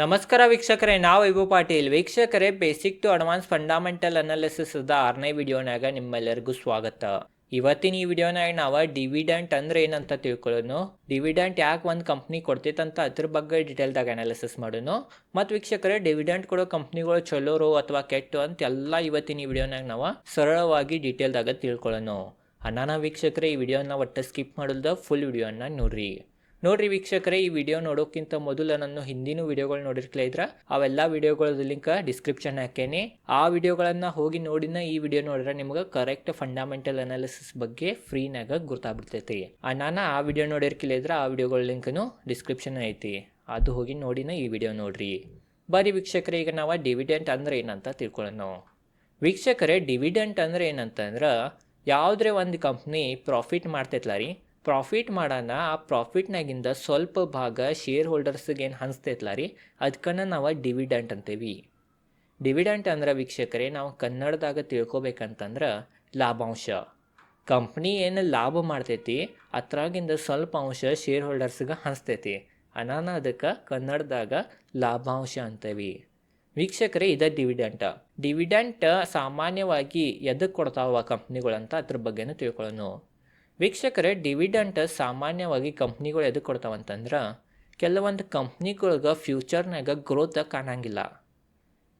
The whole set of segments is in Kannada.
ನಮಸ್ಕಾರ ವೀಕ್ಷಕರೇ, ನಾವು ವೈಭವ್ ಪಾಟೀಲ್. ವೀಕ್ಷಕರೇ basic to advance fundamental analysis ಅದ ಆರನೇ ವಿಡಿಯೋನಾಗ ನಿಮ್ಮೆಲ್ಲರಿಗೂ ಸ್ವಾಗತ. ಇವತ್ತಿನ ಈ ವಿಡಿಯೋನಾಗ ನಾವು ಡಿವಿಡೆಂಟ್ ಅಂದ್ರೆ ಏನಂತ ತಿಳ್ಕೊಳ್ಳೋನು. ಡಿವಿಡೆಂಟ್ ಯಾಕೆ ಒಂದು ಕಂಪ್ನಿ ಕೊಡ್ತೈತಂತ ಅದ್ರ ಬಗ್ಗೆ ಡೀಟೇಲ್ದಾಗ ಅನಾಲಿಸಿಸ್ ಮಾಡೋನು. ಮತ್ತು ವೀಕ್ಷಕರೇ ಡಿವಿಡೆಂಟ್ ಕೊಡೋ ಕಂಪ್ನಿಗಳು ಚಲೋರು ಅಥವಾ ಕೆಟ್ಟು ಅಂತ ಎಲ್ಲ ಇವತ್ತಿನ ಈ ವಿಡಿಯೋನಾಗ ನಾವು ಸರಳವಾಗಿ ಡೀಟೇಲ್ದಾಗ ತಿಳ್ಕೊಳ್ಳೋನು. ಅನಾನ ವೀಕ್ಷಕರೇ, ಈ ವಿಡಿಯೋನ ಒಟ್ಟು ಸ್ಕಿಪ್ ಮಾಡಲ್ದ ಫುಲ್ ವಿಡಿಯೋನ ನೋಡ್ರಿ. ನೋಡ್ರಿ ವೀಕ್ಷಕರೇ, ಈ ವಿಡಿಯೋ ನೋಡೋಕ್ಕಿಂತ ಮೊದಲು ನಾನು ಹಿಂದಿನ ವಿಡಿಯೋಗಳು ನೋಡಿರ್ಕಲೇ ಇದ್ರ, ಅವೆಲ್ಲ ವಿಡಿಯೋಗಳ ಲಿಂಕ್ ಡಿಸ್ಕ್ರಿಪ್ಷನ್ ಹಾಕೇನಿ. ಆ ವಿಡಿಯೋಗಳನ್ನ ಹೋಗಿ ನೋಡಿನ ಈ ವಿಡಿಯೋ ನೋಡಿದ್ರೆ ನಿಮ್ಗೆ ಕರೆಕ್ಟ್ ಫಂಡಮೆಂಟಲ್ ಅನಾಲಿಸಿಸ್ ಬಗ್ಗೆ ಫ್ರೀನಾಗ ಗೊತ್ತಾಗ್ಬಿಡ್ತೈತಿ ನಾನು ಆ ವಿಡಿಯೋ ನೋಡಿರ್ಕಿಲ್ಲ ಇದ್ರೆ, ಆ ವಿಡಿಯೋಗಳ ಲಿಂಕ್ನು ಡಿಸ್ಕ್ರಿಪ್ಷನ್ ಐತಿ. ಅದು ಹೋಗಿ ನೋಡಿನ ಈ ವಿಡಿಯೋ ನೋಡ್ರಿ. ಬರೀ ವೀಕ್ಷಕರೇ, ಈಗ ನಾವು ಡಿವಿಡೆಂಟ್ ಅಂದ್ರೆ ಏನಂತ ತಿಳ್ಕೊಳ್ಳೋಣ ವೀಕ್ಷಕರೇ ಡಿವಿಡೆಂಟ್ ಅಂದ್ರೆ ಏನಂತಂದ್ರೆ, ಯಾವುದ್ರೆ ಒಂದು ಕಂಪ್ನಿ ಪ್ರಾಫಿಟ್ ಮಾಡ್ತೈತ್ಲ ರೀ ಪ್ರಾಫಿಟ್ ಮಾಡೋಣ ಆ ಪ್ರಾಫಿಟ್ನಾಗಿಂದ ಸ್ವಲ್ಪ ಭಾಗ ಶೇರ್ ಹೋಲ್ಡರ್ಸ್ಗೆ ಏನು ಹಂಚ್ತೈತ್ಲ ರೀ? ಅದಕ್ಕನ್ನ ನಾವು ಡಿವಿಡೆಂಟ್ ಅಂತೀವಿ. ಡಿವಿಡೆಂಟ್ ಅಂದ್ರೆ ವೀಕ್ಷಕರೇ, ನಾವು ಕನ್ನಡದಾಗ ತಿಳ್ಕೊಬೇಕಂತಂದ್ರೆ ಲಾಭಾಂಶ. ಕಂಪ್ನಿ ಏನು ಲಾಭ ಮಾಡ್ತೈತಿ, ಅದ್ರಾಗಿಂದ ಸ್ವಲ್ಪ ಅಂಶ ಶೇರ್ ಹೋಲ್ಡರ್ಸ್ಗೆ ಹಂಚ್ತೈತಿ. ಅನಾನ ಅದಕ್ಕೆ ಕನ್ನಡದಾಗ ಲಾಭಾಂಶ ಅಂತೀವಿ. ವೀಕ್ಷಕರೇ, ಇದ ಡಿವಿಡೆಂಟ್ ಡಿವಿಡೆಂಟ್ ಸಾಮಾನ್ಯವಾಗಿ ಎದಕ್ಕೆ ಕೊಡ್ತಾವ ಕಂಪ್ನಿಗಳಂತ ಅದ್ರ ಬಗ್ಗೆನೂ ತಿಳ್ಕೊಳ್ಳೋಣ ವೀಕ್ಷಕರೇ ಡಿವಿಡೆಂಟ್ ಸಾಮಾನ್ಯವಾಗಿ ಕಂಪ್ನಿಗಳು ಎದಕ್ಕೆ ಕೊಡ್ತಾವಂತಂದ್ರೆ ಕೆಲವೊಂದು ಕಂಪ್ನಿಗಳ್ಗೆ ಫ್ಯೂಚರ್ನಾಗ ಗ್ರೋತ್ ಕಾಣಂಗಿಲ್ಲ.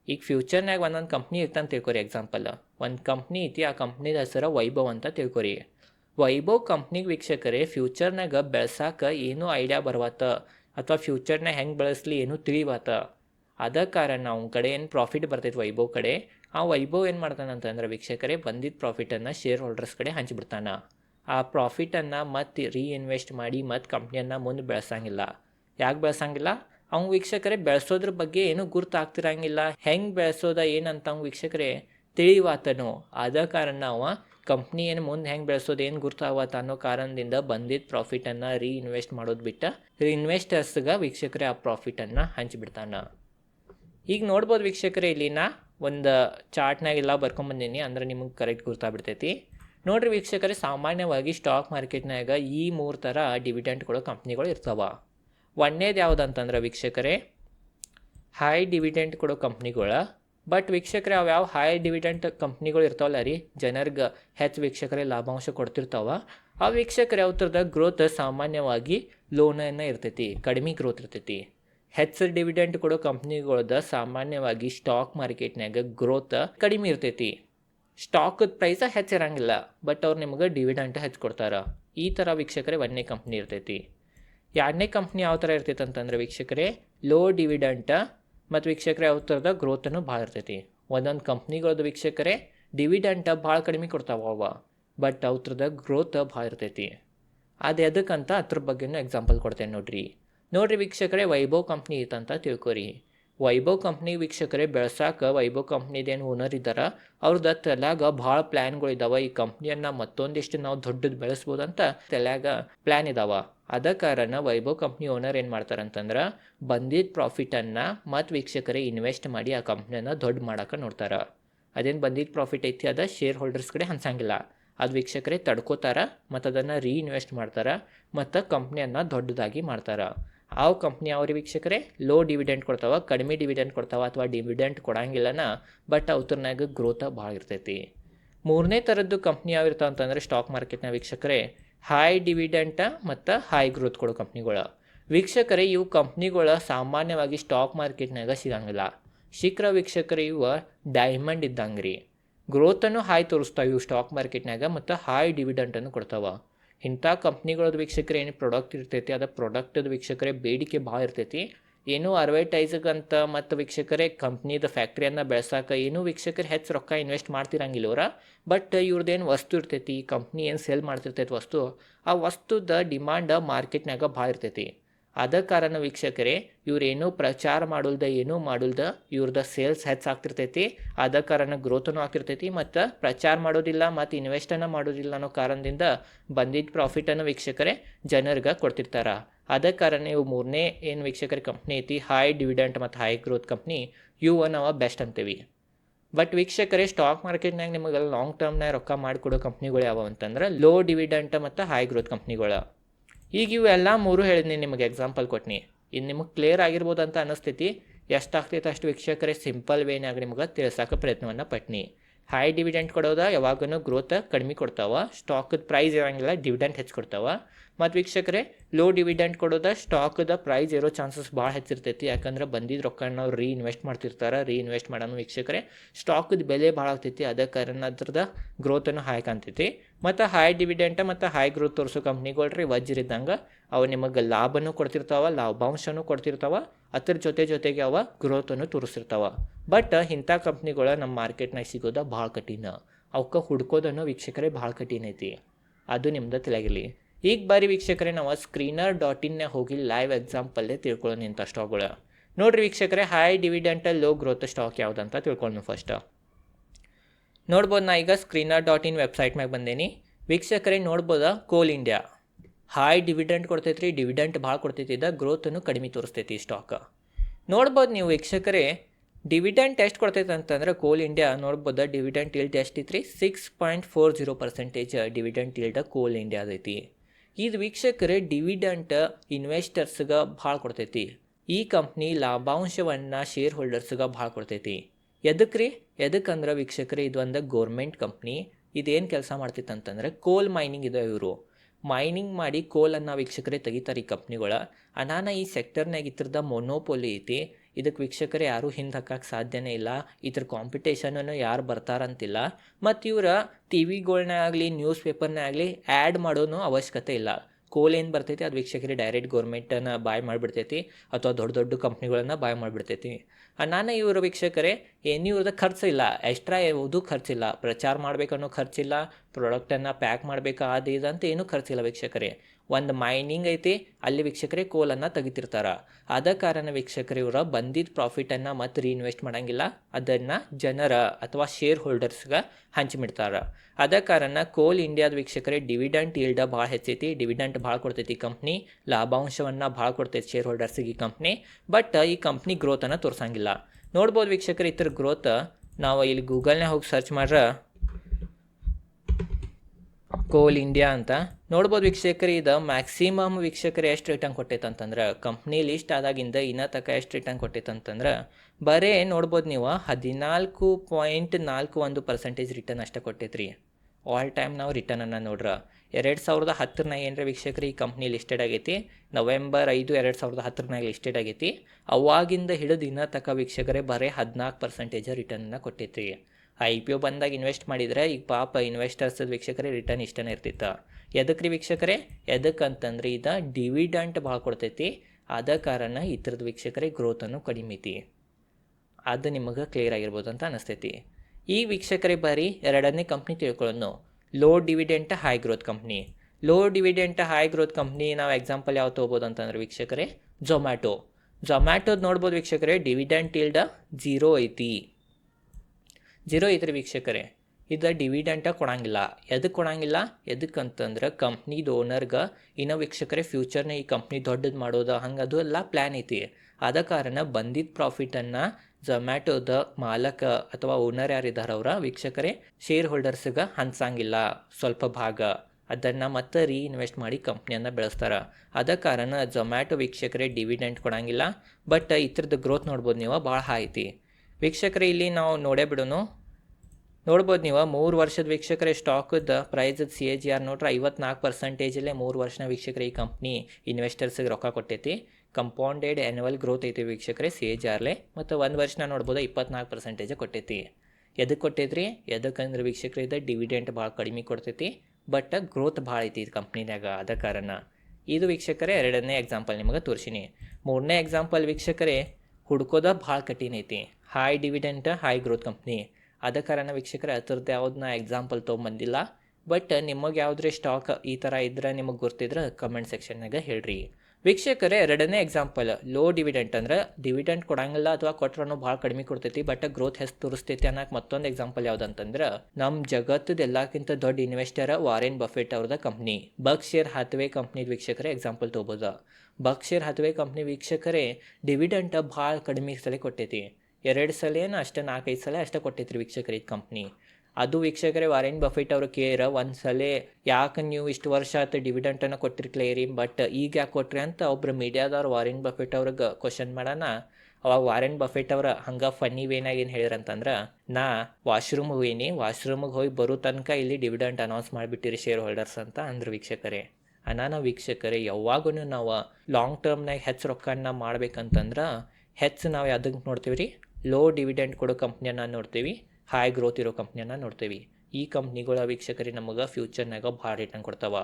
ಈಗ ಫ್ಯೂಚರ್ನಾಗ ಒಂದೊಂದು ಕಂಪ್ನಿ ಇರ್ತಂತ ತಿಳ್ಕೊರಿ ಎಕ್ಸಾಂಪಲ್ ಒಂದು ಕಂಪ್ನಿ ಐತಿ, ಆ ಕಂಪ್ನಿದ ಹೆಸರು ವೈಭವ್ ಅಂತ ತಿಳ್ಕೊರಿ. ವೈಭವ್ ಕಂಪ್ನಿಗೆ ವೀಕ್ಷಕರೇ ಫ್ಯೂಚರ್ನಾಗ ಬೆಳ್ಸಾಕ ಏನೂ ಐಡಿಯಾ ಬರ್ವತ್ತ, ಅಥವಾ ಫ್ಯೂಚರ್ನಾಗ ಹೆಂಗೆ ಬೆಳೆಸ್ಲಿ ಏನೂ ತಿಳಿವತ್ತ. ಅದ ಕಾರಣ ಅವ್ನ ಕಡೆ ಏನು ಪ್ರಾಫಿಟ್ ಬರ್ತೈತೆ ವೈಭವ್ ಕಡೆ, ಆ ವೈಭವ್ ಏನು ಮಾಡ್ತಾನಂತಂದ್ರೆ ವೀಕ್ಷಕರೇ ಬಂದಿದ್ದ ಪ್ರಾಫಿಟನ್ನು ಶೇರ್ ಹೋಲ್ಡರ್ಸ್ ಕಡೆ ಹಂಚಿಬಿಡ್ತಾನೆ. ಆ ಪ್ರಾಫಿಟನ್ನು ಮತ್ತೆ ರೀಇನ್ವೆಸ್ಟ್ ಮಾಡಿ ಮತ್ತೆ ಕಂಪ್ನಿಯನ್ನು ಮುಂದೆ ಬೆಳೆಸಂಗಿಲ್ಲ. ಯಾಕೆ ಬೆಳೆಸಂಗಿಲ್ಲ? ಅವ್ನು ವೀಕ್ಷಕರೇ, ಬೆಳೆಸೋದ್ರ ಬಗ್ಗೆ ಏನೂ ಗುರುತಾಗ್ತಿರಂಗಿಲ್ಲ. ಹೆಂಗೆ ಬೆಳೆಸೋದ ಏನಂತ ಅವ್ನು ವೀಕ್ಷಕರೇ ತಿಳಿವಾತನೋ. ಆದ ಕಾರಣ ಅವ ಕಂಪ್ನಿ ಏನು ಮುಂದೆ ಹೆಂಗೆ ಬೆಳೆಸೋದು ಏನು ಗುರ್ತಾವತ್ತ ಅನ್ನೋ ಕಾರಣದಿಂದ ಬಂದಿದ್ದ ಪ್ರಾಫಿಟನ್ನು ರೀಇನ್ವೆಸ್ಟ್ ಮಾಡೋದು ಬಿಟ್ಟು ಇನ್ವೆಸ್ಟರ್ಸ್ಗೆ ವೀಕ್ಷಕರೇ ಆ ಪ್ರಾಫಿಟನ್ನು ಹಂಚಿಬಿಡ್ತಾನೆ. ಈಗ ನೋಡ್ಬೋದು ವೀಕ್ಷಕರೇ ಇಲ್ಲಿ ನಾ ಒಂದು ಚಾರ್ಟ್ನಾಗೆಲ್ಲ ಬರ್ಕೊಂಬಂದೀನಿ, ಅಂದ್ರೆ ನಿಮಗೆ ಕರೆಕ್ಟ್ ಗುರ್ತಾಗ್ಬಿಡ್ತೈತಿ. ನೋಡ್ರಿ ವೀಕ್ಷಕರೇ, ಸಾಮಾನ್ಯವಾಗಿ ಸ್ಟಾಕ್ ಮಾರ್ಕೆಟ್ನಾಗ ಈ ಮೂರು ಥರ ಡಿವಿಡೆಂಟ್ಗಳು ಕಂಪ್ನಿಗಳು ಇರ್ತಾವೆ. ಒಂದೇದು ಯಾವ್ದು ಅಂತಂದ್ರೆ ವೀಕ್ಷಕರೇ ಹೈ ಡಿವಿಡೆಂಟ್ ಕೊಡೋ ಕಂಪ್ನಿಗಳ ಬಟ್ ವೀಕ್ಷಕರೇ ಅವು ಹೈ ಡಿವಿಡೆಂಟ್ ಕಂಪ್ನಿಗಳು ಇರ್ತಾವಲ್ಲ ರೀ, ಜನರಿಗೆ ಹೆಚ್ಚು ವೀಕ್ಷಕರೇ ಲಾಭಾಂಶ ಕೊಡ್ತಿರ್ತಾವ. ಆ ವೀಕ್ಷಕರೇ ಯಾವ ಥರದ ಗ್ರೋತ್ ಸಾಮಾನ್ಯವಾಗಿ ಲೋನನ್ನು ಇರ್ತೈತಿ, ಕಡಿಮೆ ಗ್ರೋತ್ ಇರ್ತೈತಿ. ಹೆಚ್ಚು ಡಿವಿಡೆಂಟ್ ಕೊಡೋ ಕಂಪ್ನಿಗಳದ ಸಾಮಾನ್ಯವಾಗಿ ಸ್ಟಾಕ್ ಮಾರ್ಕೆಟ್ನಾಗ ಗ್ರೋತ್ ಕಡಿಮೆ ಇರ್ತೈತಿ. ಸ್ಟಾಕದ ಪ್ರೈಸ ಹೆಚ್ಚಿರಂಗಿಲ್ಲ ಬಟ್ ಅವ್ರು ನಿಮ್ಗೆ ಡಿವಿಡೆಂಟ್ ಹೆಚ್ಚು ಕೊಡ್ತಾರೆ ಈ ಥರ ವೀಕ್ಷಕರೇ ಒಂದನೇ ಕಂಪ್ನಿ ಇರ್ತೈತಿ. ಎರಡನೇ ಕಂಪ್ನಿ ಯಾವ ಥರ ಇರ್ತೈತೆ ಅಂತಂದ್ರೆ ವೀಕ್ಷಕರೇ ಲೋ ಡಿವಿಡೆಂಟ ಮತ್ತು ವೀಕ್ಷಕರೇ ಯಾವ ಥರದ ಗ್ರೋತನ್ನು ಭಾಳ ಇರ್ತೈತಿ. ಒಂದೊಂದು ಕಂಪ್ನಿಗಳದ್ದು ವೀಕ್ಷಕರೇ ಡಿವಿಡೆಂಟ ಭಾಳ ಕಡಿಮೆ ಕೊಡ್ತಾವ ಅವ ಬಟ್ ಅವ್ರದ ಗ್ರೋತ್ ಭಾಳ ಇರ್ತೈತಿ. ಅದು ಎದಕ್ಕಂತ ಅದ್ರ ಬಗ್ಗೆನೂ ಎಕ್ಸಾಂಪಲ್ ಕೊಡ್ತೇನೆ ನೋಡ್ರಿ. ನೋಡ್ರಿ ವೀಕ್ಷಕರೇ, ವೈಭವ್ ಕಂಪ್ನಿ ಐತಂತ ತಿಳ್ಕೊರಿ. ವೈಭವ್ ಕಂಪ್ನಿ ವೀಕ್ಷಕರೇ, ಬೆಳ್ಸಾಕ ವೈಭವ್ ಕಂಪ್ನಿದೇನು ಓನರ್ ಇದ್ದಾರೆ ಅವ್ರದ್ದು ತಲ್ಯಾಗ ಭಾಳ ಪ್ಲ್ಯಾನ್ಗಳು ಇದಾವ. ಈ ಕಂಪ್ನಿಯನ್ನು ಮತ್ತೊಂದಿಷ್ಟು ನಾವು ದೊಡ್ಡದು ಬೆಳೆಸ್ಬೋದಂತ ತಲ್ಯಾಗ ಪ್ಲ್ಯಾನ್ ಇದಾವೆ. ಅದ ಕಾರಣ ವೈಭವ್ ಕಂಪ್ನಿ ಓನರ್ ಏನು ಮಾಡ್ತಾರಂತಂದ್ರೆ ಬಂದಿದ್ದ ಪ್ರಾಫಿಟನ್ನು ಮತ್ತು ವೀಕ್ಷಕರೇ ಇನ್ವೆಸ್ಟ್ ಮಾಡಿ ಆ ಕಂಪ್ನಿಯನ್ನು ದೊಡ್ಡ ಮಾಡೋಕೆ ನೋಡ್ತಾರೆ. ಅದೇನು ಬಂದಿದ್ದ ಪ್ರಾಫಿಟ್ ಐತಿ, ಅದ ಶೇರ್ ಹೋಲ್ಡರ್ಸ್ ಕಡೆ ಹಂಚಂಗಿಲ್ಲ ಅದು ವೀಕ್ಷಕರೇ ತಡ್ಕೋತಾರೆ ಮತ್ತು ಅದನ್ನು ರೀಇನ್ವೆಸ್ಟ್ ಮಾಡ್ತಾರೆ ಮತ್ತು ಕಂಪ್ನಿಯನ್ನು ದೊಡ್ಡದಾಗಿ ಮಾಡ್ತಾರೆ. ಆ ಕಂಪ್ನಿ ಅವ್ರ ವೀಕ್ಷಕರೇ? ಲೋ ಡಿವಿಡೆಂಟ್ ಕೊಡ್ತಾವ, ಕಡಿಮೆ ಡಿವಿಡೆಂಟ್ ಕೊಡ್ತಾವ ಅಥವಾ ಡಿವಿಡೆಂಟ್ ಕೊಡಂಗಿಲ್ಲನ ಬಟ್ ಅವ್ರನಾಗ ಗ್ರೋತ ಭಾಳ ಇರ್ತೈತಿ. ಮೂರನೇ ಥರದ್ದು ಕಂಪ್ನಿ ಯಾವ ಇರ್ತಾವ ಅಂತಂದ್ರೆ ಸ್ಟಾಕ್ ಮಾರ್ಕೆಟ್ನ ವೀಕ್ಷಕರೇ. ಹೈ ಡಿವಿಡೆಂಟ ಮತ್ತು ಹೈ ಗ್ರೋತ್ ಕೊಡೋ ಕಂಪ್ನಿಗಳು ವೀಕ್ಷಕರೇ, ಇವು ಕಂಪ್ನಿಗಳು ಸಾಮಾನ್ಯವಾಗಿ ಸ್ಟಾಕ್ ಮಾರ್ಕೆಟ್ನಾಗ ಸಿಗಂಗಿಲ್ಲ. ಶೀಘ್ರ ವೀಕ್ಷಕರೇ, ಇವು ಡೈಮಂಡ್ ಇದ್ದಂಗೆ ರೀ ಗ್ರೋತನ್ನು ಹಾಯ್ ತೋರಿಸ್ತಾವೆ ಇವು ಸ್ಟಾಕ್ ಮಾರ್ಕೆಟ್ನಾಗ ಮತ್ತು ಹಾಯ್ ಡಿವಿಡೆಂಟನ್ನು ಕೊಡ್ತಾವ. ಇಂಥ ಕಂಪ್ನಿಗಳದ್ದು ವೀಕ್ಷಕರೇ ಏನು ಪ್ರಾಡಕ್ಟ್ ಇರ್ತೈತಿ, ಅದು ಪ್ರಾಡಕ್ಟದ ವೀಕ್ಷಕರೇ ಬೇಡಿಕೆ ಭಾಳ ಇರ್ತೈತಿ. ಏನೂ ಅಡ್ವರ್ಟೈಸ್ಗಂತ ಮತ್ತು ವೀಕ್ಷಕರೇ ಕಂಪ್ನಿದ ಫ್ಯಾಕ್ಟ್ರಿಯನ್ನು ಬೆಳ್ಸಾಕ ಏನೂ ವೀಕ್ಷಕರು ಹೆಚ್ಚು ರೊಕ್ಕ ಇನ್ವೆಸ್ಟ್ ಮಾಡ್ತಿರಂಗಿಲ್ಲ ಅವ್ರ ಬಟ್ ಇವ್ರದ್ದೇನು ವಸ್ತು ಇರ್ತೈತಿ ಕಂಪ್ನಿ ಏನು ಸೇಲ್ ಮಾಡ್ತಿರ್ತೈತಿ ವಸ್ತು, ಆ ವಸ್ತುದ ಡಿಮಾಂಡ್ ಮಾರ್ಕೆಟ್ನಾಗ ಭಾಳ ಇರ್ತೈತಿ. ಅದ ಕಾರಣ ವೀಕ್ಷಕರೇ, ಇವ್ರೇನೂ ಪ್ರಚಾರ ಮಾಡುಲ್ದ ಏನೂ ಮಾಡುಲ್ದ ಇವ್ರದ ಸೇಲ್ಸ್ ಹೆಚ್ಚಾಗ್ತಿರ್ತೈತಿ ಅದ ಕಾರಣ ಗ್ರೋತನೂ ಆಗ್ತಿರ್ತೈತಿ, ಮತ್ತು ಪ್ರಚಾರ ಮಾಡೋದಿಲ್ಲ, ಮತ್ತು ಇನ್ವೆಸ್ಟನ್ನು ಮಾಡೋದಿಲ್ಲ ಅನ್ನೋ ಕಾರಣದಿಂದ ಬಂದಿದ್ದ ಪ್ರಾಫಿಟನ್ನು ವೀಕ್ಷಕರೇ ಜನರಿಗೆ ಕೊಡ್ತಿರ್ತಾರೆ. ಅದ ಕಾರಣ ಇವು ಮೂರನೇ ಏನು ವೀಕ್ಷಕರ ಕಂಪ್ನಿ ಐತಿ ಹೈ ಡಿವಿಡೆಂಟ್ ಮತ್ತು ಹೈ ಗ್ರೋತ್ ಕಂಪ್ನಿ ಇವು ನಾವು ಬೆಸ್ಟ್ ಅಂತೀವಿ. ಬಟ್ ವೀಕ್ಷಕರೇ ಸ್ಟಾಕ್ ಮಾರ್ಕೆಟ್ನಾಗ ನಿಮಗೆ ಲಾಂಗ್ ಟರ್ಮ್ನಾಗ ರೊಕ್ಕ ಮಾಡಿಕೊಡೋ ಕಂಪ್ನಿಗಳು ಯಾವ ಅಂತಂದ್ರೆ ಲೋ ಡಿವಿಡೆಂಟ್ ಮತ್ತು ಹೈ ಗ್ರೋತ್ ಕಂಪ್ನಿಗಳು ಈಗ ಇವೆಲ್ಲ ಮೂರು ಹೇಳಿದ್ನಿ ನಿಮಗೆ ಎಕ್ಸಾಂಪಲ್ ಕೊಟ್ನಿ. ಇನ್ನು ನಿಮಗೆ ಕ್ಲಿಯರ್ ಆಗಿರ್ಬೋದು ಅಂತ ಅನ್ನಿಸ್ತೈತಿ ಎಷ್ಟಾಗ್ತೈತೆ ಅಷ್ಟು ವೀಕ್ಷಕರೇ ಸಿಂಪಲ್ ವೇನಾಗ ನಿಮ್ಗೆ ತಿಳ್ಸೋಕೆ ಪ್ರಯತ್ನವನ್ನು ಪಟ್ನಿ. ಹೈ ಡಿವಿಡೆಂಟ್ ಕೊಡೋದ ಯಾವಾಗೂ ಗ್ರೋತ್ ಕಡಿಮೆ ಕೊಡ್ತಾವ. ಸ್ಟಾಕದ ಪ್ರೈಸ್ ಇರೋಂಗಿಲ್ಲ ಡಿವಿಡೆಂಟ್ ಹೆಚ್ಚು ಕೊಡ್ತಾವ. ಮತ್ತು ವೀಕ್ಷಕರೇ ಲೋ ಡಿವಿಡೆಂಟ್ ಕೊಡೋದ ಸ್ಟಾಕ್ದ ಪ್ರೈಸ್ ಇರೋ ಚಾನ್ಸಸ್ ಭಾಳ ಹೆಚ್ಚಿರ್ತೈತಿ. ಯಾಕಂದ್ರೆ ಬಂದಿದ್ದ ರೊಕ್ಕ ನಾವು ರೀಇನ್ವೆಸ್ಟ್ ಮಾಡ್ತಿರ್ತಾರೆ. ರೀಇನ್ವೆಸ್ಟ್ ಮಾಡೋಣ ವೀಕ್ಷಕರೇ ಸ್ಟಾಕ್ದ ಬೆಲೆ ಭಾಳ ಆಗ್ತೈತಿ. ಅದ ಕಾರಣ ಅದ್ರದ ಗ್ರೋತನ್ನು ಹಾಯ್ ಕಾಣ್ತೈತಿ. ಮತ್ತು ಹೈ ಡಿವಿಡೆಂಟ್ ಮತ್ತು ಹೈ ಗ್ರೋತ್ ತೋರಿಸೋ ಕಂಪ್ನಿಗಳು ರೀ ವಜ್ರಿದ್ದಂಗೆ, ಅವು ನಿಮಗೆ ಲಾಭನೂ ಕೊಡ್ತಿರ್ತಾವ, ಲಾಭಾಂಶನೂ ಕೊಡ್ತಿರ್ತಾವೆ. ಅದ್ರ ಜೊತೆ ಜೊತೆಗೆ ಅವ ಗ್ರೋತನ್ನು ತೋರಿಸಿರ್ತಾವ. ಬಟ್ ಇಂಥ ಕಂಪ್ನಿಗಳು ನಮ್ಮ ಮಾರ್ಕೆಟ್ನಾಗ ಸಿಗೋದ ಭಾಳ ಕಠಿಣ. ಅವಕ್ಕೆ ಹುಡ್ಕೋದನ್ನು ವೀಕ್ಷಕರೇ ಭಾಳ ಕಠಿಣ ಐತಿ. ಅದು ನಿಮ್ದು ತಿಳಿಯಾಗಿರಲಿ ಈಗ ಬಾರಿ ವೀಕ್ಷಕರೇ, ನಾವು ಸ್ಕ್ರೀನರ್ ಡಾಟ್ ಇನ್ನೇ ಹೋಗಿ ಲೈವ್ ಎಕ್ಸಾಂಪಲ್ಲೇ ತಿಳ್ಕೊಳ್ಳೋಣ ಇಂಥ ಸ್ಟಾಕ್ಗಳು ನೋಡ್ರಿ ವೀಕ್ಷಕರೇ high dividend low growth stock ಯಾವುದಂತ ತಿಳ್ಕೊಳ್ಳೋಣ ಫಸ್ಟ್ ನೋಡ್ಬೋದು ನಾ ಈಗ ಸ್ಕ್ರೀನರ್ ಡಾಟ್ ಇನ್ ವೆಬ್ಸೈಟ್ ಮ್ಯಾಗ ಬಂದೇನಿ. ವೀಕ್ಷಕರೇ, ನೋಡ್ಬೋದಾ? ಕೋಲ್ ಇಂಡಿಯಾ ಹೈ ಡಿವಿಡೆಂಟ್ ಕೊಡ್ತೈತಿ ರೀ ಡಿವಿಡೆಂಟ್ ಭಾಳ ಕೊಡ್ತೈತಿ, ಇದ ಗ್ರೋತನ್ನು ಕಡಿಮೆ ತೋರಿಸ್ತೈತಿ ಈ ಸ್ಟಾಕ್ ನೋಡ್ಬೋದು ನೀವು ವೀಕ್ಷಕರೇ ಡಿವಿಡೆಂಟ್ ಎಷ್ಟು ಕೊಡ್ತೈತೆ ಅಂತಂದ್ರೆ ಕೋಲ್ ಇಂಡಿಯಾ ನೋಡ್ಬೋದು? ಡಿವಿಡೆಂಟ್ ಇಲ್ಟ್ ಎಷ್ಟಿತ್ತು six point four zero percentage dividend yield coal ಇಂಡಿಯಾದೈತಿ ಇದು ವೀಕ್ಷಕರೇ ಡಿವಿಡೆಂಟ್ ಇನ್ವೆಸ್ಟರ್ಸ್ಗೆ ಭಾಳ ಕೊಡ್ತೈತಿ. ಈ ಕಂಪ್ನಿ ಲಾಭಾಂಶವನ್ನು ಶೇರ್ ಹೋಲ್ಡರ್ಸ್ಗೆ ಭಾಳ ಕೊಡ್ತೈತಿ. ಎದಕ್ಕೆ ರೀ ಎದಕ್ಕಂದ್ರೆ ವೀಕ್ಷಕರೇ ಇದು ಒಂದು ಗೋರ್ಮೆಂಟ್ ಕಂಪ್ನಿ. ಇದೇನು ಕೆಲಸ ಮಾಡ್ತೈತೆ ಅಂತಂದ್ರೆ ಕೋಲ್ ಮೈನಿಂಗ್ ಇದೆ ಇವರು. ಮೈನಿಂಗ್ ಮಾಡಿ ಕೋಲನ್ನು ವೀಕ್ಷಕರೇ ತೆಗಿತಾರೆ ಈ ಕಂಪ್ನಿಗಳ. ಅನಾನ ಈ ಸೆಕ್ಟರ್ನಾಗ ಇದ್ರದ ಮೊನೋಪೊಲಿ ಐತಿ. ಇದಕ್ಕೆ ವೀಕ್ಷಕರು ಯಾರೂ ಹಿಂದೆ ಹಾಕಕ್ಕೆ ಸಾಧ್ಯನೇ ಇಲ್ಲ. ಇದ್ರ ಕಾಂಪಿಟೇಷನನ್ನು ಯಾರು ಬರ್ತಾರಂತಿಲ್ಲ. ಮತ್ತು ಇವರ ಟಿ ವಿಗಳ್ನೇ ಆಗಲಿ ನ್ಯೂಸ್ ಪೇಪರ್ನೇ ಆಗಲಿ ಆ್ಯಡ್ ಮಾಡೋನು ಅವಶ್ಯಕತೆ ಇಲ್ಲ. ಕೋಲ್ ಏನು ಬರ್ತೈತಿ, ಅದು ವೀಕ್ಷಕರಿಗೆ ಡೈರೆಕ್ಟ್ ಗೌರ್ಮೆಂಟನ್ನು ಬಾಯ್ ಮಾಡಿಬಿಡ್ತೈತಿ, ಅಥವಾ ದೊಡ್ಡ ದೊಡ್ಡ ಕಂಪ್ನಿಗಳನ್ನು ಬಾಯ್ ಮಾಡಿಬಿಡ್ತೈತಿ. ನಾನು ಇವರು ವೀಕ್ಷಕರೇ ಏನು ಇವ್ರದ್ದು ಖರ್ಚು ಇಲ್ಲ ಎಕ್ಸ್ಟ್ರಾ ಯಾವುದೂ ಖರ್ಚಿಲ್ಲ, ಪ್ರಚಾರ ಮಾಡಬೇಕನ್ನೋ ಖರ್ಚಿಲ್ಲ ಪ್ರಾಡಕ್ಟನ್ನು ಪ್ಯಾಕ್ ಮಾಡಬೇಕು ಅದು ಇದು ಅಂತ ಏನೂ ಖರ್ಚಿಲ್ಲ ವೀಕ್ಷಕರೇ. ಒಂದು ಮೈನಿಂಗ್ ಐತಿ, ಅಲ್ಲಿ ವೀಕ್ಷಕರೇ ಕೋಲನ್ನು ತೆಗಿತಿರ್ತಾರೆ. ಆದ ಕಾರಣ ವೀಕ್ಷಕರು ಇವರ ಬಂದಿದ್ದ ಪ್ರಾಫಿಟನ್ನು ಮತ್ತೆ ರೀಇನ್ವೆಸ್ಟ್ ಮಾಡೋಂಗಿಲ್ಲ, ಅದನ್ನು ಜನರ ಅಥವಾ ಶೇರ್ ಹೋಲ್ಡರ್ಸ್ಗೆ ಹಂಚಿಬಿಡ್ತಾರೆ ಅದ ಕಾರಣ ಕೋಲ್ ಇಂಡಿಯಾದ ವೀಕ್ಷಕರೇ ಡಿವಿಡೆಂಟ್ ಈಲ್ಡ ಭಾಳ ಹೆಚ್ಚೈತಿ ಡಿವಿಡೆಂಟ್ ಭಾಳ ಕೊಡ್ತೈತಿ ಕಂಪ್ನಿ ಲಾಭಾಂಶವನ್ನು ಭಾಳ ಕೊಡ್ತೈತಿ ಶೇರ್ ಹೋಲ್ಡರ್ಸಿಗೆ ಈ ಕಂಪ್ನಿ ಬಟ್ ಈ ಕಂಪ್ನಿ ಗ್ರೋತನ್ನು ತೋರಿಸಂಗಿಲ್ಲ. ನೋಡ್ಬೋದು ವೀಕ್ಷಕರು ಇತರ ಗ್ರೋತ್ ನಾವು ಇಲ್ಲಿ ಗೂಗಲ್ನೇ ಹೋಗಿ ಸರ್ಚ್ ಮಾಡ್ರೆ ಕೋಲ್ ಇಂಡಿಯಾ ಅಂತ. ನೋಡ್ಬೋದು ವೀಕ್ಷಕರು, ಇದು ಮ್ಯಾಕ್ಸಿಮಮ್ ವೀಕ್ಷಕರು ಎಷ್ಟು ರಿಟರ್ನ್ ಕೊಟ್ಟೈತೆ ಅಂತಂದ್ರೆ ಕಂಪ್ನಿ ಲಿಸ್ಟ್ ಆದಾಗಿಂದ ಇನ್ನ ತನಕ ಎಷ್ಟು ರಿಟರ್ನ್ ಕೊಟ್ಟೈತೆ ಅಂತಂದ್ರೆ ಬರೇ ನೋಡ್ಬೋದು ನೀವು ಹದಿನಾಲ್ಕು ಪಾಯಿಂಟ್ ನಾಲ್ಕು ಒಂದು ಪರ್ಸೆಂಟೇಜ್ ರಿಟರ್ನ್ ಅಷ್ಟೇ ಕೊಟ್ಟೈತ್ರಿ. ಆಲ್ ಟೈಮ್ ನಾವು ರಿಟರ್ನನ್ನು ನೋಡ್ರ. ಎರಡು ಸಾವಿರದ ಹತ್ತರನಾಗ ಏನರ ವೀಕ್ಷಕರು ಈ ಕಂಪ್ನಿ ಲಿಸ್ಟೆಡ್ ಆಗೈತಿ? ನವೆಂಬರ್ ಐದು ಎರಡು ಸಾವಿರದ ಹತ್ತರನಾಗ ಲಿಸ್ಟೆಡ್ ಆಗೈತಿ. ಅವಾಗಿಂದ ಹಿಡಿದು ಇನ್ನ ತಕ್ಕ ವೀಕ್ಷಕರೇ ಬರೀ ಹದಿನಾಲ್ಕು ಪರ್ಸೆಂಟೇಜ್ ರಿಟರ್ನ್ನ ಕೊಟ್ಟೈತಿ ಐ ಪಿ ಒ ಬಂದಾಗ ಇನ್ವೆಸ್ಟ್ ಮಾಡಿದರೆ ಈಗ ಪಾಪ ಇನ್ವೆಸ್ಟರ್ಸ್ ವೀಕ್ಷಕರೇ ರಿಟರ್ನ್ ಇಷ್ಟನೇ ಇರ್ತಿತ್ತು. ಎದಕ್ಕೆ ರೀ ವೀಕ್ಷಕರೇ? ಎದಕ್ಕೆ ಅಂತಂದ್ರೆ ಇದು ಡಿವಿಡೆಂಟ್ ಭಾಳ ಕೊಡ್ತೈತಿ. ಆದ ಕಾರಣ ಇತರದ ವೀಕ್ಷಕರೇ ಗ್ರೋತನ್ನು ಕಡಿಮೆ ಐತಿ. ಅದು ನಿಮಗೆ ಕ್ಲಿಯರ್ ಆಗಿರ್ಬೋದು ಅಂತ ಅನಿಸ್ತೈತಿ. ಈ ವೀಕ್ಷಕರೇ ಬಾರಿ ಎರಡನೇ company ತಿಳ್ಕೊಳ್ಳೋನು low dividend high growth company low dividend high growth company ನಾವು ಎಕ್ಸಾಂಪಲ್ ಯಾವ ತೊಗೋಬೋದು ಅಂತಂದ್ರೆ ವೀಕ್ಷಕರೇ? ಝೊಮ್ಯಾಟೊ ಜೊಮ್ಯಾಟೋದು ನೋಡ್ಬೋದು ವೀಕ್ಷಕರೇ ಡಿವಿಡೆಂಟ್ ಇಲ್ಡ ಜೀರೋ ಐತಿ ಜೀರೋ ಐತ್ರಿ ವೀಕ್ಷಕರೇ, ಇದು ಡಿವಿಡೆಂಟ ಕೊಡಂಗಿಲ್ಲ. ಎದಕ್ಕೆ ಕೊಡಂಗಿಲ್ಲ? ಎದಕ್ಕೆ ಅಂತಂದ್ರೆ ಕಂಪ್ನಿದು ಓನರ್ಗೆ ಇನ್ನು ವೀಕ್ಷಕರೇ ಫ್ಯೂಚರ್ನ ಈ ಕಂಪ್ನಿ ದೊಡ್ಡದು ಮಾಡೋದು, ಹಂಗೆ ಅದು ಎಲ್ಲ ಪ್ಲ್ಯಾನ್ ಐತಿ. ಆದ ಕಾರಣ ಬಂದಿದ್ದ ಪ್ರಾಫಿಟನ್ನು ಝೊಮ್ಯಾಟೋದ ಮಾಲಕ ಅಥವಾ ಓನರ್ ಯಾರಿದ್ದಾರೆ ಅವರ? ವೀಕ್ಷಕರೇ ಶೇರ್ ಹೋಲ್ಡರ್ಸ್ಗೆ ಹಂಚಂಗಿಲ್ಲ ಸ್ವಲ್ಪ ಭಾಗ. ಅದನ್ನು ಮತ್ತೆ ರೀಇನ್ವೆಸ್ಟ್ ಮಾಡಿ ಕಂಪ್ನಿಯನ್ನು ಬೆಳೆಸ್ತಾರೆ. ಅದ ಕಾರಣ ಝೊಮ್ಯಾಟೊ ವೀಕ್ಷಕರೇ ಡಿವಿಡೆಂಟ್ ಕೊಡಂಗಿಲ್ಲ. ಬಟ್ ಈ ಥರದ್ದು ಗ್ರೋತ್ ನೋಡ್ಬೋದು ನೀವು. ಭಾಳ ಐತಿ. ವೀಕ್ಷಕರೇ, ಇಲ್ಲಿ ನಾವು ನೋಡೇ ಬಿಡೋನು. ನೋಡ್ಬೋದು ನೀವು, ಮೂರು ವರ್ಷದ ವೀಕ್ಷಕರೇ ಸ್ಟಾಕದ ಪ್ರೈಸದ ಸಿ ಎ ಜಿ ಆರ್ ನೋಡ್ರೆ ಐವತ್ನಾಲ್ಕು ಪರ್ಸೆಂಟೇಜಲ್ಲೇ ಮೂರು ವರ್ಷನ ವೀಕ್ಷಕರೇ ಈ ಕಂಪ್ನಿ ಇನ್ವೆಸ್ಟರ್ಸಿಗೆ ರೊಕ್ಕ ಕೊಟ್ಟೈತಿ. ಕಂಪೌಂಡೆಡ್ ಆ್ಯನ್ಯುವಲ್ ಗ್ರೋತ್ ಐತಿ ವೀಕ್ಷಕರೇ ಸಿ ಎ ಜಿ ಆರ್ಲೆ ಮತ್ತು ಒಂದು ವರ್ಷ ನಾನು ನೋಡ್ಬೋದು ಇಪ್ಪತ್ನಾಲ್ಕು ಪರ್ಸೆಂಟೇಜ್ ಕೊಟ್ಟೈತಿ. ಎದಕ್ಕೆ ಕೊಟ್ಟೈತ್ರಿ? ಎದಕ್ಕಂದ್ರೆ ವೀಕ್ಷಕರು, ಇದು ಡಿವಿಡೆಂಟ್ ಭಾಳ ಕಡಿಮೆ ಕೊಡ್ತೈತಿ ಬಟ್ ಗ್ರೋತ್ ಭಾಳ ಐತಿ ಇದು ಕಂಪ್ನಿನಾಗ ಅದ ಕಾರಣ. ಇದು ವೀಕ್ಷಕರೇ, ಎರಡನೇ ಎಕ್ಸಾಂಪಲ್ ನಿಮಗೆ ತೋರಿಸಿನಿ. ಮೂರನೇ ಎಕ್ಸಾಂಪಲ್ ವೀಕ್ಷಕರೇ, ಹುಡ್ಕೋದ ಭಾಳ ಕಠಿಣ ಐತಿ. High dividend high growth company ಅದ ಕಾರಣ ವೀಕ್ಷಕರೇ ಅದ್ರದ್ದು ನಾ ಎಕ್ಸಾಂಪಲ್ ತೊಗೊಂಬಂದಿಲ್ಲ ಬಟ್ ನಿಮಗೆ ಯಾವುದ್ರೆ ಸ್ಟಾಕ್ ಈ ಥರ ಇದ್ರೆ, ನಿಮಗೆ ಗೊತ್ತಿದ್ರೆ ಕಮೆಂಟ್ ಸೆಕ್ಷನ್ನಾಗ ಹೇಳ್ರಿ. ವೀಕ್ಷಕರೇ, ಎರಡನೇ ಎಕ್ಸಾಂಪಲ್ ಲೋ ಡಿವಿಡೆಂಟ್ ಅಂದ್ರೆ ಡಿವಿಡೆಂಟ್ ಕೊಡಂಗಿಲ್ಲ ಅಥವಾ ಕೊಟ್ರೂ ಭಾಳ ಕಡಿಮೆ ಕೊಡ್ತೈತಿ ಬಟ್ ಗ್ರೋತ್ ಹೆಸ್ ತೋರಿಸ್ತೈತಿ ಅನ್ನೋಕೆ ಮತ್ತೊಂದು ಎಕ್ಸಾಂಪಲ್ ಯಾವ್ದಂತಂದ್ರೆ ನಮ್ಮ ಜಗತ್ತದ ಎಲ್ಲಕ್ಕಿಂತ ದೊಡ್ಡ ಇನ್ವೆಸ್ಟರ್ ವಾರೆನ್ ಬಫೆಟ್ ಅವ್ರದ company Berkshire Hathaway company ವೀಕ್ಷಕರೇ ಎಕ್ಸಾಂಪಲ್ ತೊಗೋಬೋದು. ಬಗ್ ಶೇರ್ ಹಾತ್ವೇ ಕಂಪ್ನಿ ವೀಕ್ಷಕರೇ ಡಿವಿಡೆಂಟ್ ಭಾಳ ಕಡಿಮೆ ಸಲ ಕೊಟ್ಟೈತಿ. ಎರಡು ಸಲ ಏನು ಅಷ್ಟೇ ನಾಲ್ಕೈದು ಸಲ ಅಷ್ಟೇ ಕೊಟ್ಟೈತ್ರಿ ವೀಕ್ಷಕರಿಗೆ ಕಂಪ್ನಿ ಅದು ವೀಕ್ಷಕರೇ, ವಾರೆನ್ ಬಫೆಟ್ ಅವರು ಕೇರ, ಒಂದ್ಸಲ ಯಾಕೆ ನೀವು ಇಷ್ಟು ವರ್ಷ ಆಯ್ತು ಡಿವಿಡೆಂಟನ್ನು ಕೊಟ್ಟಿರ್ಕ್ಲೇರಿ ಬಟ್ ಈಗ ಯಾಕೆ ಕೊಟ್ರಿ ಅಂತ ಒಬ್ರು ಮೀಡಿಯಾದವ್ರು ವಾರೆನ್ ಬಫೆಟ್ ಅವ್ರಿಗೆ ಕ್ವಶನ್ ಮಾಡೋಣ. ಅವಾಗ ವಾರೆನ್ ಬಫೆಟ್ ಅವ್ರ ಹಂಗೆ ಫನ್ನಿ ವೇನಾಗ ಏನು ಹೇಳಿರಂತಂದ್ರೆ ನಾ ವಾಶ್ರೂಮ್ ಹೋಗಿನಿ ವಾಶ್ರೂಮಿಗೆ ಹೋಗಿ ಬರೋ ತನಕ ಇಲ್ಲಿ ಡಿವಿಡೆಂಟ್ ಅನೌನ್ಸ್ ಮಾಡಿಬಿಟ್ಟಿರಿ ಶೇರ್ ಹೋಲ್ಡರ್ಸ್ ಅಂತ ಅಂದ್ರೆ ವೀಕ್ಷಕರೇ. ಅನಾನ ವೀಕ್ಷಕರೇ ಯಾವಾಗೂ ನಾವು ಲಾಂಗ್ ಟರ್ಮ್ನಾಗ ಹೆಚ್ಚು ರೊಕ್ಕನ ಮಾಡ್ಬೇಕಂತಂದ್ರೆ, ಹೆಚ್ಚು ನಾವು ಯಾವ್ದಕ್ಕೆ ನೋಡ್ತೀವಿ ರೀ ಲೋ ಡಿವಿಡೆಂಟ್ ಕೊಡೋ ಕಂಪ್ನಿಯನ್ನು ನೋಡ್ತೀವಿ. ಹೈ ಗ್ರೋತ್ ಇರೋ ಕಂಪ್ನಿಯನ್ನು ನೋಡ್ತೀವಿ. ಈ ಕಂಪ್ನಿಗಳ ವೀಕ್ಷಕರಿಗೆ ನಮಗೆ ಫ್ಯೂಚರ್ನಾಗ ಭಾಳ ರಿಟರ್ನ್ ಕೊಡ್ತಾವ.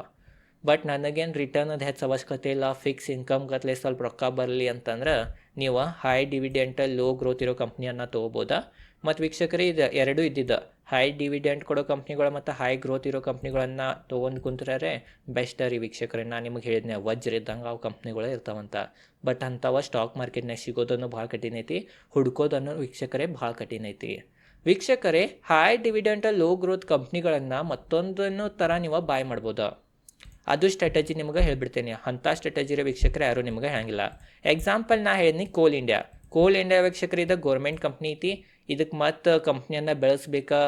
ಬಟ್ ನನಗೇನು ರಿಟರ್ನ್ ಅದು ಹೆಚ್ಚು ಅವಶ್ಯಕತೆ ಇಲ್ಲ. ಫಿಕ್ಸ್ ಇನ್ಕಮ್ ಗತ್ಲೆ ಸ್ವಲ್ಪ ರೊಕ್ಕ ಬರಲಿ ಅಂತಂದ್ರೆ ನೀವು ಹೈ ಡಿವಿಡೆಂಟ್ ಲೋ ಗ್ರೋತ್ ಇರೋ ಕಂಪ್ನಿಯನ್ನು ತೊಗೋಬೋದಾ? ಮತ್ತು ವೀಕ್ಷಕರೇ, ಇದು ಎರಡೂ ಇದ್ದಿದ್ದ. ಹೈ ಡಿವಿಡೆಂಟ್ ಕೊಡೋ ಕಂಪ್ನಿಗಳು ಮತ್ತು ಹೈ ಗ್ರೋತ್ ಇರೋ ಕಂಪ್ನಿಗಳನ್ನು ತೊಗೊಂಡು ಕುಂತ್ರೆ ಬೆಸ್ಟ್ ರೀ ವೀಕ್ಷಕರೇ. ನಾನು ನಿಮಗೆ ಹೇಳಿದ್ನೆ ವಜ್ರ ಇದ್ದಂಗೆ ಅವು ಕಂಪ್ನಿಗಳು ಇರ್ತಾವಂತ. ಬಟ್ ಅಂಥವ ಸ್ಟಾಕ್ ಮಾರ್ಕೆಟ್ನಾಗ ಸಿಗೋದನ್ನು ಭಾಳ ಕಠಿಣ ಐತಿ. ಹುಡ್ಕೋದನ್ನು ವೀಕ್ಷಕರೇ ಭಾಳ ಕಠಿಣ ಐತಿ. ವೀಕ್ಷಕರೇ ಹೈ ಡಿವಿಡೆಂಟ್ ಲೋ ಗ್ರೋತ್ ಕಂಪ್ನಿಗಳನ್ನು ಮತ್ತೊಂದನ್ನು ಥರ ನೀವು ಬಾಯ್ ಮಾಡ್ಬೋದು. ಅದು ಸ್ಟ್ರಾಟಜಿ ನಿಮ್ಗೆ ಹೇಳ್ಬಿಡ್ತೇನೆ. ಅಂಥ ಸ್ಟ್ರಾಟಜಿ ವೀಕ್ಷಕರು ಯಾರು ನಿಮ್ಗೆ ಹೇಳಂಗಿಲ್ಲ. ಎಕ್ಸಾಂಪಲ್ ನಾ ಹೇಳಿದ್ನಿ ಕೋಲ್ ಇಂಡಿಯಾ ಕೋಲ್ ಇಂಡಿಯಾ ವೀಕ್ಷಕರು, ಇದು ಗೌರ್ಮೆಂಟ್ ಕಂಪ್ನಿ ಐತಿ. ಇದಕ್ಕೆ ಮತ್ತು ಕಂಪ್ನಿಯನ್ನು ಬೆಳೆಸ್ಬೇಕಾ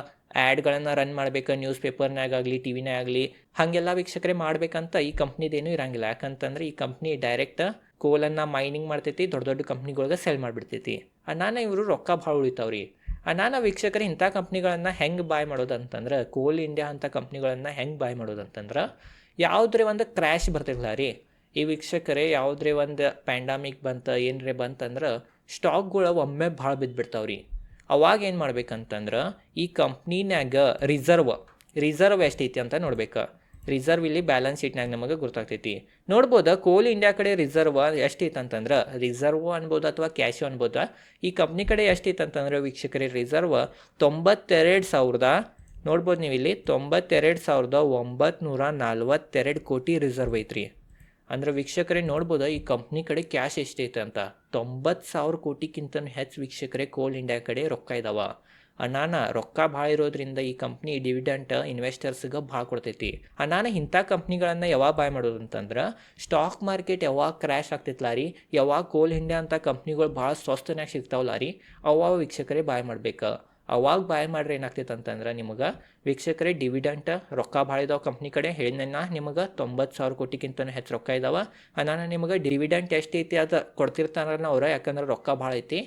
ಆ್ಯಡ್ಗಳನ್ನು ರನ್ ಮಾಡ್ಬೇಕು ನ್ಯೂಸ್ ಪೇಪರ್ನಾಗಾಗಲಿ ಟಿ ಆಗಲಿ ಹಾಗೆಲ್ಲ ವೀಕ್ಷಕರೇ ಮಾಡ್ಬೇಕಂತ ಈ ಕಂಪ್ನಿದೇನು ಇರಂಗಿಲ್ಲ. ಯಾಕಂತಂದ್ರೆ ಈ ಕಂಪ್ನಿ ಡೈರೆಕ್ಟ್ ಕೋಲನ್ನು ಮೈನಿಂಗ್ ಮಾಡ್ತೈತಿ, ದೊಡ್ಡ ದೊಡ್ಡ ಕಂಪ್ನಿಗಳಿಗೆ ಸೆಲ್ ಮಾಡಿಬಿಡ್ತೈತಿ. ನಾನು ಇವರು ರೊಕ್ಕ ಭಾಳ ಉಳಿತಾವ್ರಿ. ಅನಾನ ವೀಕ್ಷಕರು, ಇಂಥ ಕಂಪ್ನಿಗಳನ್ನು ಹೆಂಗೆ ಬಾಯ್ ಮಾಡೋದು ಅಂತಂದ್ರೆ ಕೋಲ್ ಇಂಡಿಯಾ ಅಂಥ ಕಂಪ್ನಿಗಳನ್ನು ಹೆಂಗೆ ಬಾಯ್ ಮಾಡೋದು ಅಂತಂದ್ರೆ ಯಾವುದ್ರೆ ಒಂದು ಕ್ರ್ಯಾಶ್ ಬರ್ತಿಲ್ಲ ರೀ. ಈ ವೀಕ್ಷಕರೇ, ಯಾವುದ್ರೆ ಒಂದು ಪ್ಯಾಂಡಮಿಕ್ ಬಂತ, ಏನರೇ ಬಂತಂದ್ರೆ ಸ್ಟಾಕ್ಗಳು ಒಮ್ಮೆ ಭಾಳ ಬಿದ್ದುಬಿಡ್ತಾವ್ರಿ ಅವಾಗ ಏನು ಮಾಡ್ಬೇಕಂತಂದ್ರೆ, ಈ ಕಂಪ್ನಿನಾಗ ರಿಸರ್ವ್ ರಿಸರ್ವ್ ಎಷ್ಟೈತಿ ಅಂತ ನೋಡ್ಬೇಕು. ರಿಸರ್ವ್ ಇಲ್ಲಿ ಬ್ಯಾಲೆನ್ಸ್ ಶೀಟ್ನಾಗ ನಮಗೆ ಗೊತ್ತಾಗ್ತೈತಿ ನೋಡ್ಬೋದು ಕೋಲ್ ಇಂಡಿಯಾ ಕಡೆ ರಿಸರ್ವ್ ಎಷ್ಟಿತ್ತಂತಂದ್ರೆ ರಿಸರ್ವ್ ಅನ್ಬೋದು ಅಥವಾ ಕ್ಯಾಶು ಅನ್ಬೋದು? ಈ ಕಂಪ್ನಿ ಕಡೆ ಎಷ್ಟಿತ್ತಂತಂದ್ರೆ ವೀಕ್ಷಕರೇ ರಿಸರ್ವ್ ತೊಂಬತ್ತೆರಡು ಸಾವಿರದ, ನೋಡ್ಬೋದು ನೀವು ಇಲ್ಲಿ ತೊಂಬತ್ತೆರಡು ಸಾವಿರದ ಒಂಬತ್ನೂರ ನಲ್ವತ್ತೆರಡು ಕೋಟಿ ರಿಸರ್ವ್ ಐತ್ರಿ. ಅಂದ್ರೆ ವೀಕ್ಷಕರೇ, ನೋಡ್ಬೋದು, ಈ ಕಂಪ್ನಿ ಕಡೆ ಕ್ಯಾಶ್ ಎಷ್ಟೈತೆ ಅಂತ? ತೊಂಬತ್ತು ಸಾವಿರ ಕೋಟಿಗಿಂತ ಹೆಚ್ಚು ವೀಕ್ಷಕರೇ ಕೋಲ್ ಇಂಡಿಯಾ ಕಡೆ ರೊಕ್ಕ ಇದಾವ. ಅನಾನ ರೊಕ್ಕ ಭಾಳ ಇರೋದ್ರಿಂದ ಈ ಕಂಪ್ನಿ ಡಿವಿಡೆಂಟ್ ಇನ್ವೆಸ್ಟರ್ಸ್ಗೆ ಭಾಳ ಕೊಡ್ತೈತಿ. ಅಣ್ಣಾನ ಇಂಥ ಕಂಪ್ನಿಗಳನ್ನು ಯಾವಾಗ ಬಾಯ್ ಮಾಡೋದು ಅಂತಂದ್ರೆ ಸ್ಟಾಕ್ ಮಾರ್ಕೆಟ್ ಯಾವಾಗ ಕ್ರ್ಯಾಶ್ ಆಗ್ತಿತ್ತಲ್ಲ ರೀ ಯಾವಾಗ ಕೋಲ್ ಇಂಡಿಯಾ ಅಂತ ಕಂಪ್ನಿಗಳು ಭಾಳ ಸ್ವಸ್ತನಾಗ ಸಿಗ್ತಾವಲ್ಲ ರೀ ಅವಾಗ ವೀಕ್ಷಕರೇ ಬಾಯ್ ಮಾಡ್ಬೇಕು. ಅವಾಗ ಬಾಯ್ ಮಾಡ್ರೆ ಏನಾಗ್ತೈತೆ ಅಂತಂದ್ರೆ ನಿಮಗೆ ವೀಕ್ಷಕರೇ ಡಿವಿಡೆಂಟ್ ರೊಕ್ಕ ಭಾಳ ಇದಾವೆ ಕಂಪ್ನಿ ಕಡೆ. ಹೇಳಿದ್ನ ನಿಮಗೆ ತೊಂಬತ್ತು ಸಾವಿರ ಕೋಟಿಗಿಂತ ಹೆಚ್ಚು ರೊಕ್ಕ ಇದಾವೆ. ನಾನು ನಿಮಗೆ ಡಿವಿಡೆಂಟ್ ಎಷ್ಟು ಐತಿ ಅದು ಕೊಡ್ತಿರ್ತಾನ ಅವ್ರು, ಯಾಕಂದ್ರೆ ರೊಕ್ಕ ಭಾಳ ಐತಿ.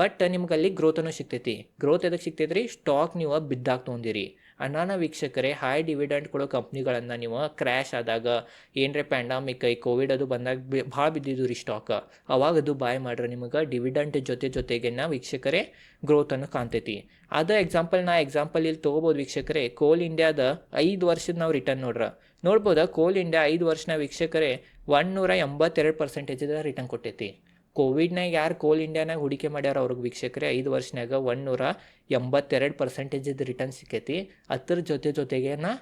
ಬಟ್ ನಿಮ್ಗೆ ಅಲ್ಲಿ ಗ್ರೋತನು ಸಿಗ್ತೈತಿ. ಗ್ರೋತ್ ಎದಕ್ಕೆ ಸಿಗ್ತೈತಿ ರೀ ಸ್ಟಾಕ್ ನೀವು ಬಿದ್ದಾಗ ತೊಗೊಂಡಿರಿ. ಅನಾನ ವೀಕ್ಷಕರೇ ಹೈ ಡಿವಿಡೆಂಟ್ ಕೊಡೋ ಕಂಪ್ನಿಗಳನ್ನು ನೀವು ಕ್ರ್ಯಾಶ್ ಆದಾಗ, ಏನರೇ ಪ್ಯಾಂಡಮಿಕ್ ಈ ಕೋವಿಡ್ ಅದು ಬಂದಾಗ ಭಾಳ ಬಿದ್ದಿದ್ದು ರೀ ಸ್ಟಾಕ್ ಅವಾಗ ಅದು ಬಾಯ್ ಮಾಡ್ರೆ ನಿಮಗೆ ಡಿವಿಡೆಂಟ್ ಜೊತೆ ಜೊತೆಗೆ ನಾ ವೀಕ್ಷಕರೇ ಗ್ರೋತನ್ನು ಕಾಣ್ತೈತಿ. ಅದ ಎಕ್ಸಾಂಪಲ್ ನಾ ಎಕ್ಸಾಂಪಲ್ ಇಲ್ಲಿ ತೊಗೋಬೋದು ವೀಕ್ಷಕರೇ. ಕೋಲ್ ಇಂಡಿಯಾದ ಐದು ವರ್ಷದ ನಾವು ರಿಟರ್ನ್ ನೋಡ್ರ. ನೋಡ್ಬೋದಾ? ಕೋಲ್ ಇಂಡಿಯಾ ಐದು ವರ್ಷನ ವೀಕ್ಷಕರೇ ಒನ್ನೂರ ಎಂಬತ್ತೆರಡು ಪರ್ಸೆಂಟೇಜ್ ರಿಟರ್ನ್ ಕೊಟ್ಟೈತಿ. ಕೋವಿಡ್ನಾಗ ಯಾರು ಕೋಲ್ ಇಂಡಿಯಾನಾಗ ಹೂಡಿಕೆ ಮಾಡ್ಯಾರ ಅವ್ರಿಗೆ ವೀಕ್ಷಕರೇ ಐದು ವರ್ಷನಾಗ ಒನ್ನೂರ ಎಂಬತ್ತೆರಡು ಪರ್ಸೆಂಟೇಜದ ರಿಟರ್ನ್ ಸಿಕ್ಕೈತಿ. ಅದ್ರ ಜೊತೆ ಜೊತೆಗೆ ನಾ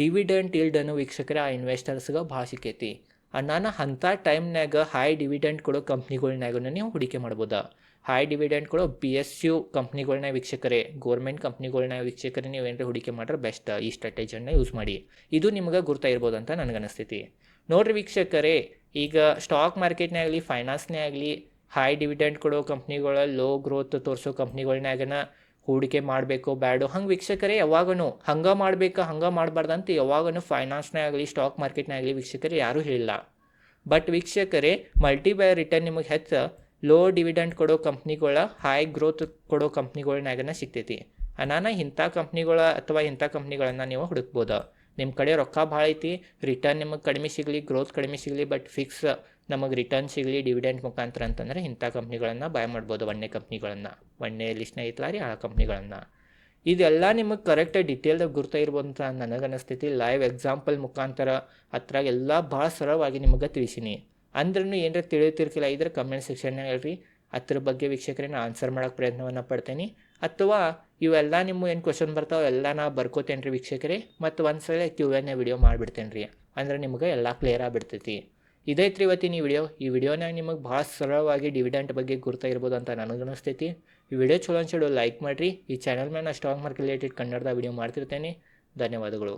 ಡಿವಿಡೆಂಟ್ ಇಲ್ಡನ್ನು ವೀಕ್ಷಕರೇ ಆ ಇನ್ವೆಸ್ಟರ್ಸ್ಗೆ ಭಾಳ ಸಿಕ್ಕೈತಿ. ನಾನು ಅಂಥ ಟೈಮ್ನಾಗ ಹೈ ಡಿವಿಡೆಂಟ್ ಕೊಡೋ ಕಂಪ್ನಿಗಳ್ನಾಗೂ ನೀವು ಹೂಡಿಕೆ ಮಾಡ್ಬೋದಾ. ಹೈ ಡಿವಿಡೆಂಟ್ ಕೊಡೋ ಬಿ ಎಸ್ ಯು ಕಂಪ್ನಿಗಳ್ನ ವೀಕ್ಷಕರೇ ಗೋರ್ಮೆಂಟ್ ಕಂಪ್ನಿಗಳ್ನ ವೀಕ್ಷಕರೇ ನೀವು ಏನಾರ ಹೂಡಿಕೆ ಮಾಡ್ರೆ ಬೆಸ್ಟ್ ಈ ಸ್ಟ್ರಾಟಜಿಯನ್ನು ಯೂಸ್ ಮಾಡಿ. ಇದು ನಿಮ್ಗೆ ಗುರ್ತಾ ಇರ್ಬೋದು ಅಂತ ನನಗೆ ಅನಿಸ್ತೈತಿ ನೋಡ್ರಿ ವೀಕ್ಷಕರೇ ಈಗ ಸ್ಟಾಕ್ ಮಾರ್ಕೆಟ್ನೇ ಆಗಲಿ ಫೈನಾನ್ಸ್ನೇ ಆಗಲಿ ಹೈ ಡಿವಿಡೆಂಟ್ ಕೊಡೋ ಕಂಪ್ನಿಗಳ ಲೋ ಗ್ರೋತ್ ತೋರಿಸೋ ಕಂಪ್ನಿಗಳ್ನಾಗನ ಹೂಡಿಕೆ ಮಾಡಬೇಕು ಬ್ಯಾಡು, ಹಂಗೆ ವೀಕ್ಷಕರೇ ಯಾವಾಗನು ಹಂಗೆ ಮಾಡಬೇಕು, ಹಂಗೆ ಅಂತ ಯಾವಾಗನು ಫೈನಾನ್ಸ್ನೇ ಆಗಲಿ ಸ್ಟಾಕ್ ಮಾರ್ಕೆಟ್ನೇ ಆಗಲಿ ವೀಕ್ಷಕರೇ ಯಾರೂ ಹೇಳಿಲ್ಲ. ಬಟ್ ವೀಕ್ಷಕರೇ ಮಲ್ಟಿಬೈ ರಿಟರ್ನ್ ನಿಮಗೆ ಹೆಚ್ಚು ಲೋ ಡಿವಿಡೆಂಟ್ ಕೊಡೋ ಕಂಪ್ನಿಗಳ ಹೈ ಗ್ರೋತ್ ಕೊಡೋ ಕಂಪ್ನಿಗಳ್ನಾಗನ ಸಿಗ್ತೈತಿ. ಅನಾನ ಇಂಥ ಕಂಪ್ನಿಗಳ ಅಥವಾ ಇಂಥ ಕಂಪ್ನಿಗಳನ್ನು ನೀವು ಹುಡುಕ್ಬೋದು. ನಿಮ್ಮ ಕಡೆ ರೊಕ್ಕ ಭಾಳ ಐತಿ ರಿಟರ್ನ್ ನಿಮಗೆ ಕಡಿಮೆ ಸಿಗಲಿ ಗ್ರೋತ್ ಕಡಿಮೆ ಸಿಗಲಿ ಬಟ್ ಫಿಕ್ಸ್ ನಮಗೆ ರಿಟರ್ನ್ ಸಿಗಲಿ ಡಿವಿಡೆಂಟ್ ಮುಖಾಂತರ ಅಂತಂದರೆ ಇಂಥ ಕಂಪ್ನಿಗಳನ್ನು ಬಾಯ್ ಮಾಡ್ಬೋದು ಒಳ್ಳೆ ಕಂಪ್ನಿಗಳನ್ನು ಒಳ್ಳೆ ಲಿಸ್ಟ್ನ ಐತಲ್ಲ ರೀ, ಆ ಕಂಪ್ನಿಗಳನ್ನು ಇದೆಲ್ಲ ನಿಮಗೆ ಕರೆಕ್ಟ್ ಡಿಟೇಲ್ದಾಗ ಗುರ್ತ ಇರ್ಬೋದು ಅಂತ ನನಗೆ ಅನಿಸ್ತೈತಿ. ಲೈವ್ ಎಕ್ಸಾಂಪಲ್ ಮುಖಾಂತರ ಹತ್ರ ಎಲ್ಲ ಭಾಳ ಸರಳವಾಗಿ ನಿಮಗೆ ತಿಳಿಸೀನಿ. ಅಂದ್ರೂ ಏನರ ತಿಳಿಯುತ್ತಿರ್ಕಿಲ್ಲ ಇದ್ರೆ ಕಮೆಂಟ್ ಸೆಕ್ಷನ್ನಾಗ ಹೇಳ್ರಿ. ಅದ್ರ ಬಗ್ಗೆ ವೀಕ್ಷಕರೇ ಆನ್ಸರ್ ಮಾಡೋಕ್ಕೆ ಪ್ರಯತ್ನವನ್ನು ಪಡ್ತೀನಿ. ಅಥವಾ ಇವೆಲ್ಲ ನಿಮ್ಮ ಏನು ಕ್ವೆಶನ್ ಬರ್ತಾವೆ ಎಲ್ಲ ನಾ ಬರ್ಕೋತೇನೆ ರೀ ವೀಕ್ಷಕರೇ. ಮತ್ತು ಒಂದು ಸಲ ಕ್ಯೂ ಎನ್ ಎ ವಿಡಿಯೋ ಮಾಡಿಬಿಡ್ತೇನೆ ರೀ ಅಂದ್ರೆ ನಿಮ್ಗೆ ಎಲ್ಲ ಕ್ಲಿಯರ್ ಆಗಿಬಿಡ್ತೈತಿ. ಇದೈತ್ರಿ ಇವತ್ತಿನ ಈ ವಿಡಿಯೋ ಈ ವಿಡಿಯೋನಾಗ ನಿಮಗೆ ಭಾಳ ಸರಳವಾಗಿ ಡಿವಿಡೆಂಟ್ ಬಗ್ಗೆ ಗುರ್ತಾ ಇರ್ಬೋದು ಅಂತ ನನಗೆ ಅನಿಸ್ತೈತಿ. ಈ ವಿಡಿಯೋ ಚಲೋ ಅನ್ಸಿಡೋ ಲೈಕ್ ಮಾಡಿರಿ. ಈ ಚಾನಲ್ ಮೇಲೆ ನಾನು ಸ್ಟಾಕ್ ಮಾರ್ಕೆಟ್ ರಿಲೇಟೆಡ್ ಕನ್ನಡದ ವಿಡಿಯೋ ಮಾಡ್ತಿರ್ತೇನೆ. ಧನ್ಯವಾದಗಳು.